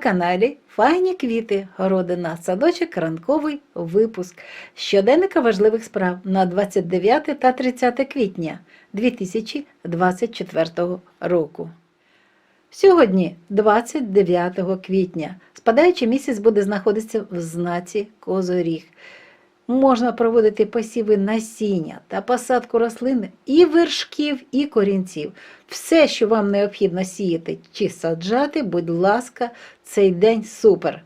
каналі Файні квіти, городина, садочок, ранковий випуск щоденника важливих справ на 29 та 30 квітня 2024 року. Сьогодні, 29 квітня, спадаючий місяць буде знаходитися в знаці Козоріг. Можна проводити посіви насіння та посадку рослин і вершків, і корінців. Все, що вам необхідно сіяти чи саджати, будь ласка, цей день супер.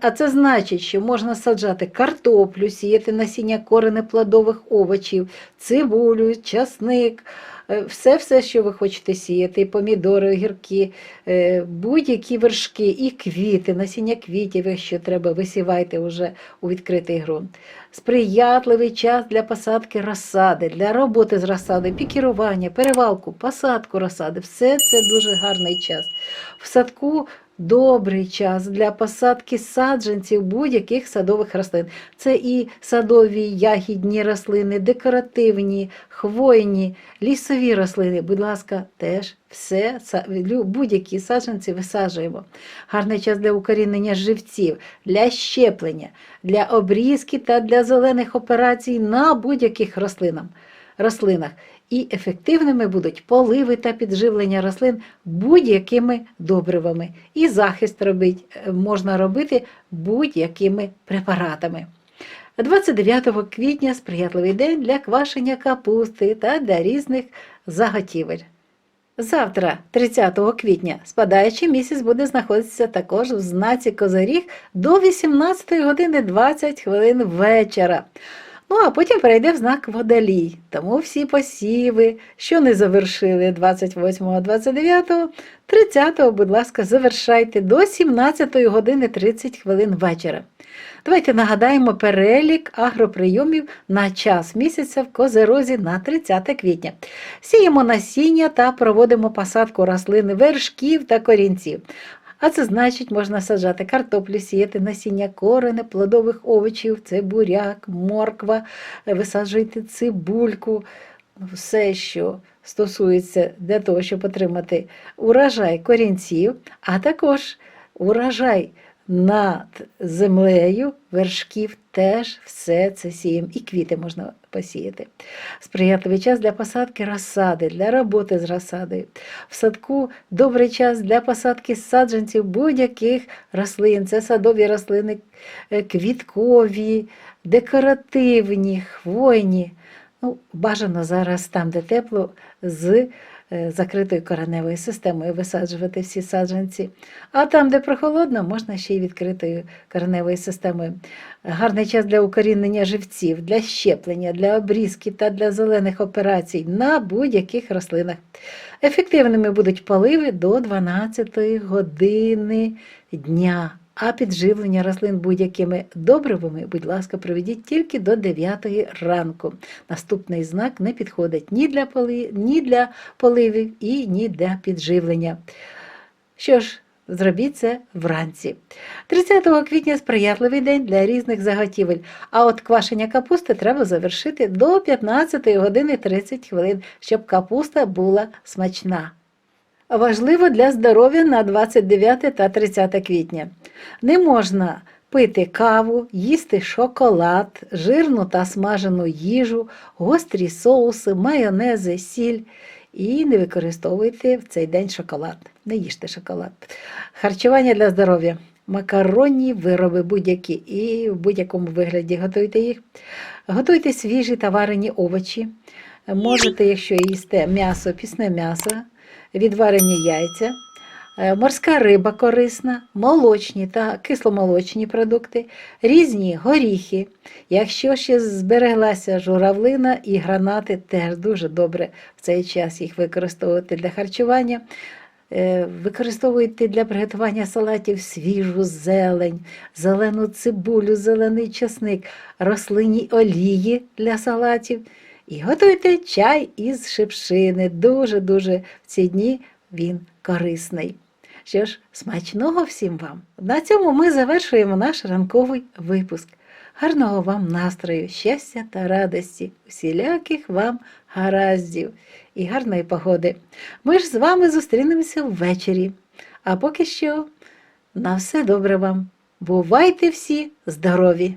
А це значить, що можна саджати картоплю, сіяти насіння коренеплодових овочів, цибулю, часник, е, все-все, що ви хочете сіяти, помідори, огірки, е, будь-які вершки і квіти, насіння квітів, якщо треба, висівайте вже у відкритий ґрунт. Сприятливий час для посадки розсади, для роботи з розсади, пікірування, перевалку, посадку розсади. Все це дуже гарний час. В садку добрий час для посадки саджанців будь-яких садових рослин. Це і садові ягідні рослини, декоративні, хвойні, лісові рослини. Будь ласка, теж все, будь-які саджанці висаджуємо. Гарний час для укорінення живців, для щеплення, для обрізки та для зелених операцій на будь-яких рослинах. Рослинах. І ефективними будуть поливи та підживлення рослин будь-якими добривами. І захист робить, е, можна робити будь-якими препаратами. 29 квітня сприятливий день для квашення капусти та для різних заготівель. Завтра, 30 квітня, спадаючий місяць буде знаходитися також в знаці Козиріг до 18 години 20 хвилин вечора. Ну, а потім перейде в знак Водолій. Тому всі посіви, що не завершили 28, 29, 30, будь ласка, завершайте до 17 години 30 хвилин вечора. Давайте нагадаємо перелік агроприйомів на час місяця в Козерозі на 30 квітня. Сіємо насіння та проводимо посадку рослин вершків та корінців. А це значить, можна саджати картоплю, сіяти насіння корени, плодових овочів, це буряк, морква, висаджуйте цибульку, все, що стосується для того, щоб отримати урожай корінців, а також урожай над землею, вершків теж все це сіємо. І квіти можна посіяти. Сприятливий час для посадки розсади, для роботи з розсадою. В садку добрий час для посадки саджанців будь-яких рослин. Це садові рослини, е, квіткові, декоративні, хвойні. Ну, бажано зараз там, де тепло, з закритою кореневою системою висаджувати всі саджанці. А там, де прохолодно, можна ще й відкритою кореневою системою. Гарний час для укорінення живців, для щеплення, для обрізки та для зелених операцій на будь-яких рослинах. Ефективними будуть поливи до 12 години дня. А підживлення рослин будь-якими добривами, будь ласка, проведіть тільки до 9 ранку. Наступний знак не підходить ні для, поли... ні для поливів і ні для підживлення. Що ж, зробіть це вранці. 30 квітня сприятливий день для різних заготівель, а от квашення капусти треба завершити до 15 години 30 хвилин, щоб капуста була смачна. Важливо для здоров'я на 29 та 30 квітня. Не можна пити каву, їсти шоколад, жирну та смажену їжу, гострі соуси, майонези, сіль. І не використовуйте в цей день шоколад. Не їжте шоколад. Харчування для здоров'я. Макаронні вироби будь-які і в будь-якому вигляді готуйте їх. Готуйте свіжі та варені овочі. Можете, якщо їсте м'ясо, пісне м'ясо, відварені яйця, морська риба корисна, молочні та кисломолочні продукти, різні горіхи. Якщо ще збереглася журавлина і гранати, теж дуже добре в цей час їх використовувати для харчування. Е, Використовуйте для приготування салатів свіжу зелень, зелену цибулю, зелений часник, рослинні олії для салатів. І готуйте чай із шипшини. Дуже-дуже в ці дні він корисний. Що ж, смачного всім вам! На цьому ми завершуємо наш ранковий випуск. Гарного вам настрою, щастя та радості, усіляких вам гараздів і гарної погоди. Ми ж з вами зустрінемося ввечері. А поки що На все добре вам. Бувайте всі здорові!